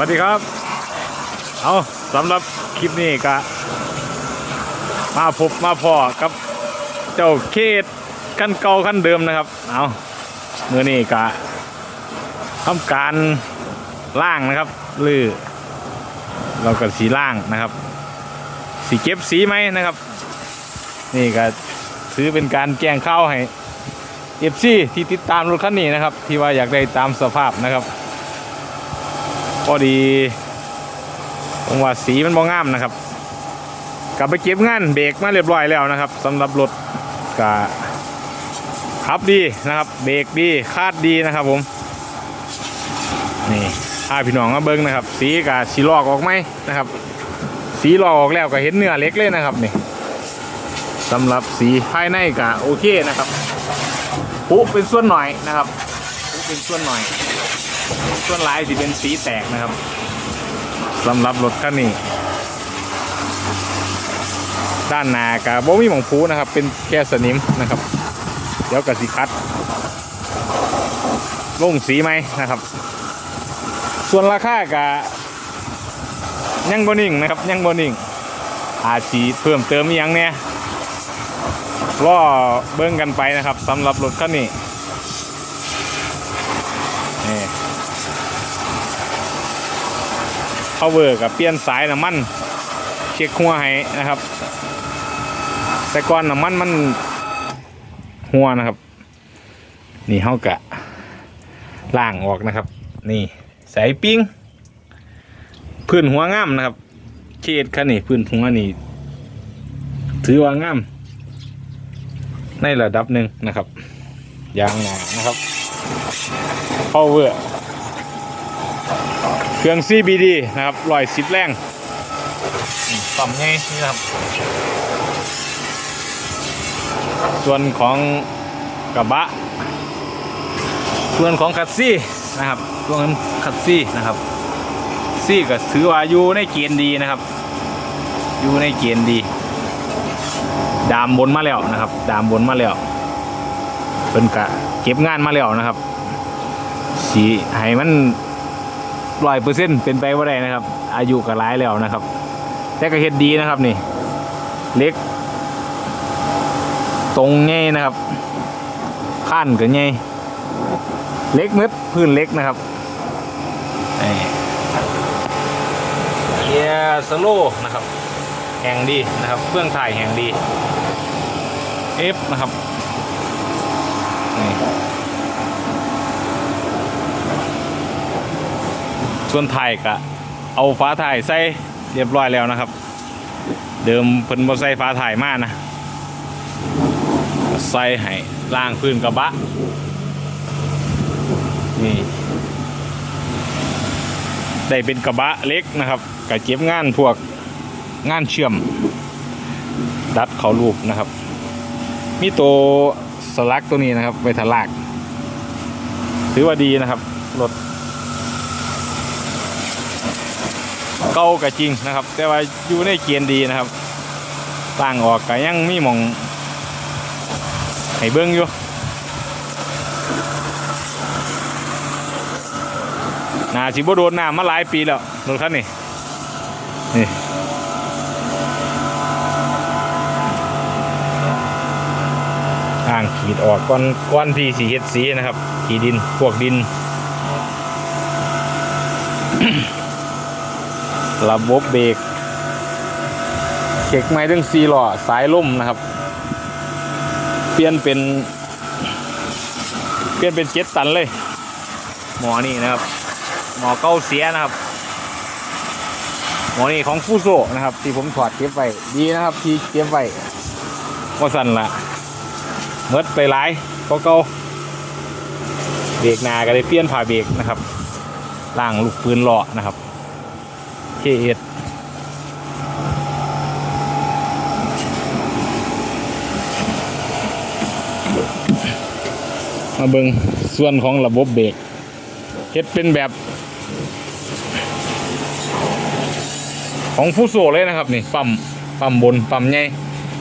วัสดีครับ เอาสำหรับคลิปนี้ก็มาพบมาพอกับเจ้าเคสกันเก่าคันเดิมนะครับ เอาเมื่อนี้ก็ทำการล่างนะครับลือเราก็สีล่างนะครับ สีเก็บสีไหมนะครับ นี่ก็ถือเป็นการแจ้งเข้าวให้เอฟซีที่ติดตามรถคันนี้นะครับ ที่ว่าอยากได้ตามสภาพนะครับ พอดีผมว่าสีมันบ่งามนะครับ กลับไปเก็บงานเบรกมาเรียบร้อยแล้วนะครับสำหรับรถกะขับดีนะครับเบรกดีคาดดีนะครับผมนี่พาพี่น้องมาเบิ้งนะครับ สีกะสีลอกออกไหมนะครับ สีลอกออกแล้วก็เห็นเนื้อเล็กเลยนะครับนี่สำหรับสีภายในกะโอเคนะครับปุ๊เป็นส่วนหน่อยนะครับปุ๊เป็นส่วนหน่อย ส่วนลายจะเป็นสีแตกนะครับสำหรับรถคันนี้ ด้านหน้ากับโบมีหมองฟูนะครับ เป็นแค่สนิมนะครับ เดี๋ยวกับสีคัดลงสีไหมนะครับ ส่วนราคากับยังโบนิ่งนะครับยังโบนิ่ง อาจีเพิ่มเติมยังเนี่ยรอเบิ้งกันไปนะครับสำหรับรถคันนี้นี่ เขาเวอร์กับเปลี่ยนสายน้ำมัน เช็คหัวให้นะครับ แต่ก่อนน้ำมันมันหัวนะครับ นี่เขากะล่างออกนะครับ นี่สายปิ้งพื้นหัวงามนะครับเชดคันนี้พื้นหัวนี่ถือว่างามในระดับหนึ่งนะครับยางหนานะครับ power เครื่อง CBD นะครับร้อยสิบแรงต่ำไงนี่นะครับ ส่วนของกระบะ ส่วนของคัตซี่นะครับส่วนคัตซี่นะครับซี่ก็ถือว่าอยู่ในเกณฑ์ดีนะครับ อยู่ในเกณฑ์ดี ดามบนมาแล้วนะครับ ดามบนมาแล้วเป็นกะเก็บงานมาแล้วนะครับสีให้มัน ร้อยเปอร์เซ็นต์เป็นไปว่าได้นะครับ อายุก็ร้ายแล้วนะครับ แต่ก็เฮ็ดดีนะครับนี่ เล็ก ตรงไงนะครับขั้นก็ไงเล็กมืดพื้นเล็กนะครับนี่เกียร์สโลว์นะครับ แห่งดีนะครับเครื่องถ่ายแห่งดี F นะครับนี่ ส่วนถ่ายก็เอาฟ้าถ่ายใส่เรียบร้อยแล้วนะครับ เดิมเพิ่นบ่ใส่ฟ้าถ่ายมากนะใส่ให้ล่างพื้นกระบะนี่ได้เป็นกระบะเล็กนะครับกับเก็บงานพวกงานเชื่อม ดัดเขารูปนะครับ มีตัวสลักตัวนี้นะครับไว้ทะลาก ถือว่าดีนะครับรถ เก่าก็จริงนะครับ แต่ว่าอยู่ในเกียนดีนะครับต่างออกก็ยังมีหมองให้เบิ้งอยู่นาสิบ่โดนน้ำมาหลายปีแล้วรถคันนี้นี่อ่างขีดออกก้อนก้อนที่สีเฮ็ดสีนะครับ ขีดินพวกดิน ระบบเบรกเช็คไม้ถึงซีล้อสายล่มนะครับ เปลี่ยนเป็น เปลี่ยนเป็นเจ็ดตันเลย หมอนี่นะครับ หมอเก้าเสียนะครับ หมอนี่ของฟูโซนะครับ ที่ผมถอดเก็บไว้ดีนะครับ ที่เก็บไว้ก็สั่นละเมดไปหลายก็เก่าเบรกหนาก็ได้เปลี่ยนผ่าเบรกนะครับล่างลูกปืนหล้อนะครับ เคเอสมาเบิงส่วนของระบบเบรกเฮ็ดเป็นแบบ ของฟูโซเลยนะครับนี่ปั๊มปั๊มบนปั๊มใหญ่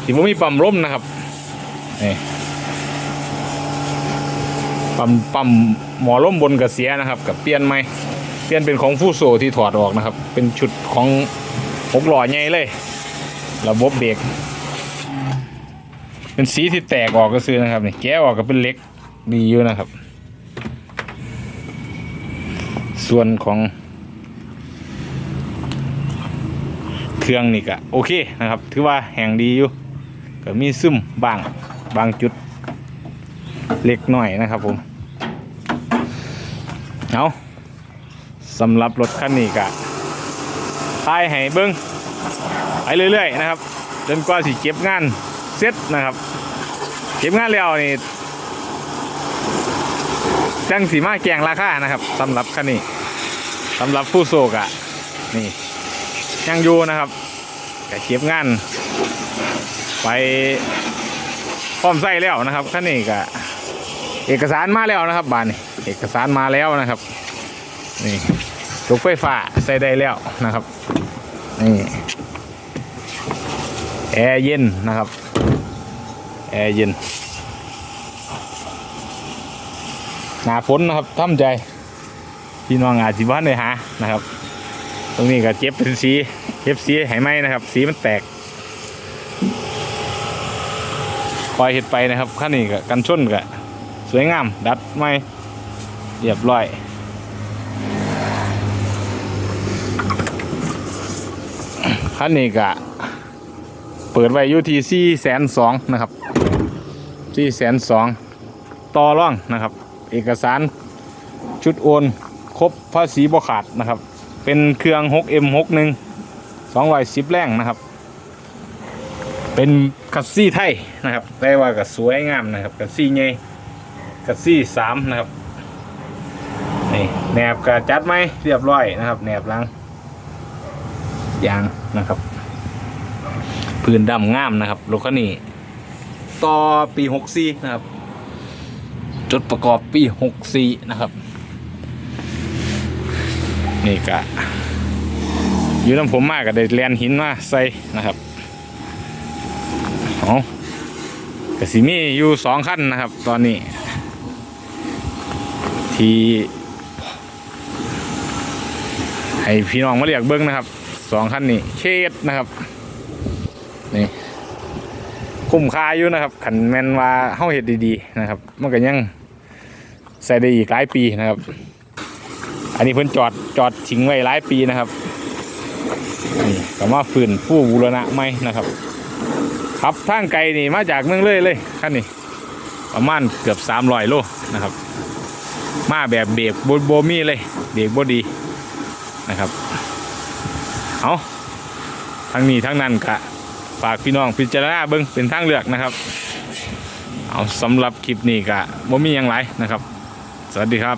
ที่ว่ามีปั๊มล้มนะครับนี่ปั๊มปั๊มหมอล้มบนกับเสียนะครับกับเปลี่ยนไหม เปลี่ยนเป็นของฟูโซที่ถอดออกนะครับ เป็นชุดของหกหล้อใหญ่เลย ระบบเบรกเป็นสีที่แตกออกก็ซื้อนะครับนี่แกะออกก็เป็นเล็กดีอยู่นะครับ ส่วนของ เครื่องนี่ก็โอเคนะครับ ถือว่าแห่งดีอยู่ก็มีซึมบางบางจุดเล็กหน่อยนะครับผมเอา สำหรับรถคันนี้ก็ทายให้เบิ้งไปเรื่อยๆนะครับจนกว่าสิเก็บงานเสร็จนะครับ เก็บงานแล้วนี่จังสีมาแกงราคานะครับสำหรับคันนี้สำหรับผู้โศกอะนี่ยังอยู่นะครับก็เก็บงานไปพร้อมใส่แล้วนะครับคันนี้ก็เอกสารมาแล้วนะครับบานเอกสารมาแล้วนะครับ นี่รถไฟฟ้าใส่ได้แล้วนะครับนี่แอร์เย็นนะครับ แอร์เย็นหนาฝนนะครับทำใจ พี่น้องอาจจะบ้านเลยหานะครับ ตรงนี้ก็เจ็บเป็นสีเจ็บสีให้ไหมนะครับ สีมันแตกคอยเห็ดไปนะครับขั้นนี้ก็กันชนก็สวยงาม ดัดไม่เรียบร้อย คันนี้ก็เปิดไว้อยู่ที่สี่แสนสองนะครับสี่แสนสองต่อร่องนะครับ เอกสารชุดโอนครบภาษีบ่ขาดนะครับ เป็นเครื่อง 6M61 210 แรงนะครับ เป็นคัสซี่ไทยนะครับแต่ว่าก็สวยงามนะครับคัสซี่ใหญ่กัดซี่สามนะครับนี่แหนบกระจัดไหมเรียบร้อยนะครับแหนบลังยาง นะครับ พื้นดำงามนะครับรถคันนี้ต่อปีหกสี่นะครับ จดประกอบปีหกสี่นะครับ นี่กะอยู่น้ำผมมากกับได้แลนหินมาใส่นะครับเอากสิมีอยู่สองขั้นนะครับ ตอนนี้ ที่ให้พี่น้องมาเรียกเบิ้งนะครับ สองคันนี้เชดนะครับนี่คุ้มค่าอยู่นะครับขันแมนว่าเฮาเห็ดดีๆนะครับมันก็ยังใส่ได้อีกหลายปีนะครับ อันนี้เพิ่นจอดจอดทิ้งไว้หลายปีนะครับนี่ก็มาฟื้นฟูบูรณะใหม่นะครับขับทางไกลนี่มาจากเมืองเลยเลยคันนี้ประมาณเกือบ300โลนะครับ มาแบบเบรกบโบมีเลยเบรกบดีนะครับ เอาทั้งนี้ทั้งนั้นกะฝากพี่น้องพิจารณาเบิ้งเป็นทางเลือกนะครับ เอาสำหรับคลิปนี้กะบ่มีอย่างไรนะครับ สวัสดีครับ